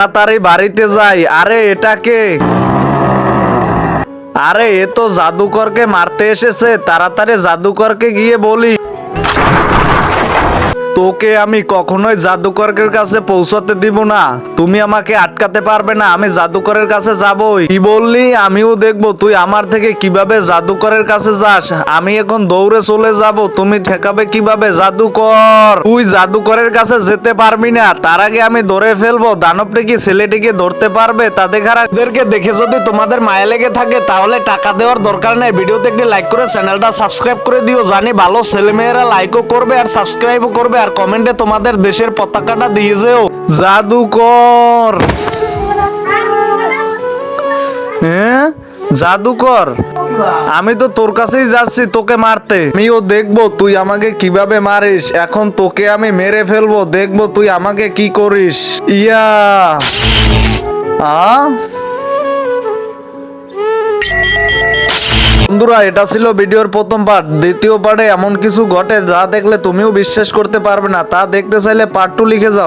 তাড়াতাড়ি বাড়িতে যাই। আরে এটাকে আরে, এ তো জাদুকরকে মারতে এসেছে। তাড়াতাড়ি জাদুকরকে গিয়ে বলি। তোকে আমি কখনোই জাদুকরের কাছে পৌঁছাতে দিব না। তুমি আমাকে আটকাতে পারবে না, আমি জাদুকরের কাছে যাবই। কি বললি? আমিও দেখব তুই আমার থেকে কীভাবে জাদুকরের কাছে যাস। আমি এখন দৌড়ে চলে যাব, তুমি ঠেকাবে কীভাবে জাদুকর? তুই জাদুকরের কাছে যেতে পারবি না, তার আগে আমি ধরে ফেলব। দানবটি কি ছেলেটিকে ধরতে পারবে? তাদের খারাপদেরকে দেখে যদি তোমাদের মায়া লেগে থাকে, তাহলে টাকা দেওয়ার দরকার নেই। ভিডিওতে একটি লাইক করে চ্যানেলটা সাবস্ক্রাইব করে দিও। জানি ভালো ছেলেমেয়েরা লাইকও করবে আর সাবস্ক্রাইবও করবে। আর কমেন্টে তোমাদের দেশের পতাকাটা দিয়ে যেও। জাদুকর। হ্যাঁ জাদুকর। আমি তো তোর কাছেই যাচ্ছি তোকে মারতে। আমিও দেখব তুই আমাকে কীভাবে মারিস। এখন তোকে আমি মেরে ফেলব। দেখব তুই আমাকে কি করিস। ইয়া। আ? বন্ধুরা, এটা ছিল ভিডিওর প্রথম পার্ট দ্বিতীয় পার্টে এমন কিছু ঘটে যা দেখলে তুমিও বিশ্বাস করতে পারবে না। তা দেখতে চাইলে পার্ট টু লিখে যাও।